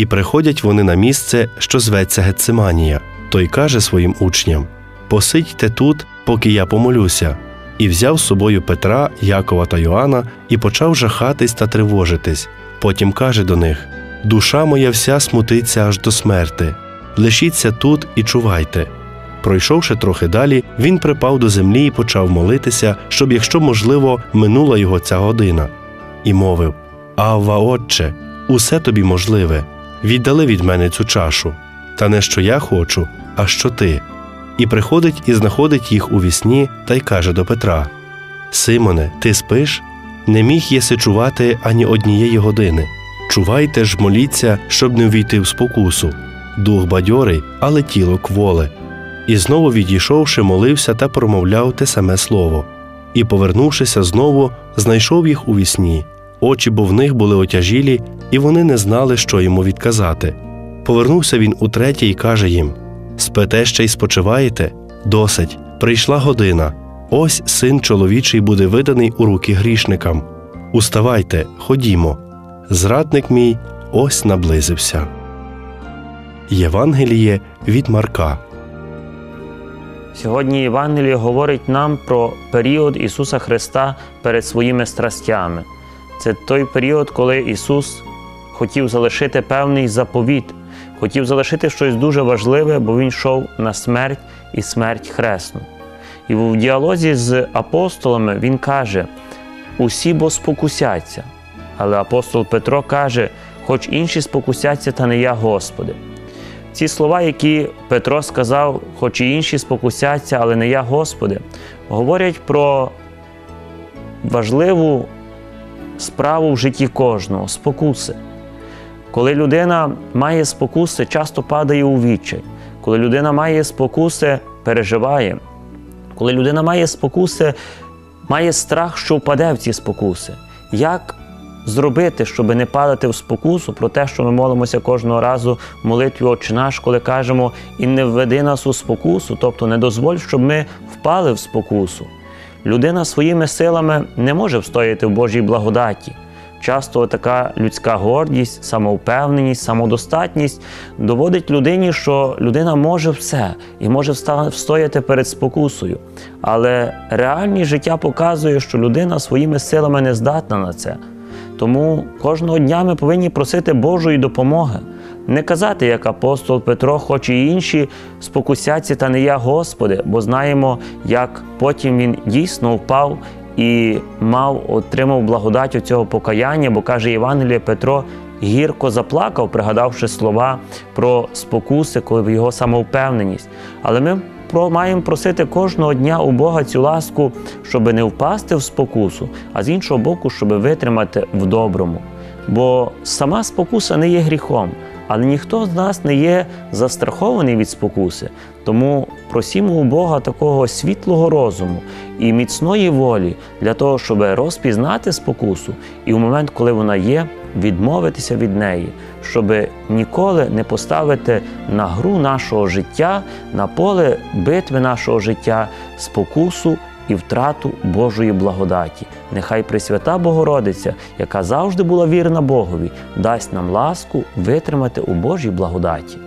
І приходять вони на місце, що зветься Гециманія. Той каже своїм учням: Посидьте тут, поки я помолюся. І взяв з собою Петра, Якова та Йоанна і почав жахатись та тривожитись. Потім каже до них: Душа моя вся смутиться аж до смерти. Лишіться тут і чувайте. Пройшовши трохи далі, він припав до землі і почав молитися, щоб, якщо можливо, минула його ця година, і мовив: Авва, Отче, усе тобі можливе, віддали від мене цю чашу, та не що я хочу, а що ти. І приходить і знаходить їх у вісні та й каже до Петра: Симоне, ти спиш? Не міг єси чувати ані однієї години. Чувайте ж, моліться, щоб не ввійти в спокусу. Дух бадьорий, але тіло кволе. І знову відійшовши, молився та промовляв те саме слово. І, повернувшися знову, знайшов їх у вісні. Очі бо в них були отяжілі, і вони не знали, що йому відказати. Повернувся він утретє і каже їм: Спите ще й спочиваєте? Досить, прийшла година. Ось син чоловічий буде виданий у руки грішникам. Уставайте, ходімо. Зрадник мій ось наблизився. Євангеліє від Марка. Сьогодні Євангеліє говорить нам про період Ісуса Христа перед своїми страстями. Це той період, коли Ісус хотів залишити певний заповіт, хотів залишити щось дуже важливе, бо Він йшов на смерть і смерть хресну. І в діалозі з апостолами Він каже: усі бо спокусяться. Але апостол Петро каже, хоч інші спокусяться, та не я, Господи. Ці слова, які Петро сказав, хоч і інші спокусяться, але не я, Господи, говорять про важливу справу в житті кожного спокуси. Коли людина має спокуси, часто падає у відчай. Коли людина має спокуси, переживає. Коли людина має спокуси, має страх, що впаде в ці спокуси. Як зробити, щоб не падати в спокусу, про те, що ми молимося кожного разу в молитві Отче наш, коли кажемо і не введи нас у спокусу, тобто не дозволь, щоб ми впали в спокусу. Людина своїми силами не може встояти в Божій благодаті. Часто така людська гордість, самовпевненість, самодостатність доводить людині, що людина може все і може встояти перед спокусою. Але реальність життя показує, що людина своїми силами не здатна на це. Тому кожного дня ми повинні просити Божої допомоги, не казати, як апостол Петро, хоч і інші спокусяться, та не я, Господи, бо знаємо, як потім він дійсно впав і мав, отримав благодать у цього покаяння, бо каже Євангеліє Петро. Гірко заплакав, пригадавши слова про спокуси, коли в його самовпевненість. Але ми маємо просити кожного дня у Бога цю ласку, щоб не впасти в спокусу, а з іншого боку, щоб витримати в доброму. Бо сама спокуса не є гріхом, але ніхто з нас не є застрахований від спокуси. Тому просімо у Бога такого світлого розуму і міцної волі для того, щоб розпізнати спокусу, і в момент, коли вона є, відмовитися від неї, щоб ніколи не поставити на гру нашого життя, на поле битви нашого життя спокусу і втрату Божої благодаті. Нехай Пресвята Богородиця, яка завжди була вірна Богові, дасть нам ласку витримати у Божій благодаті.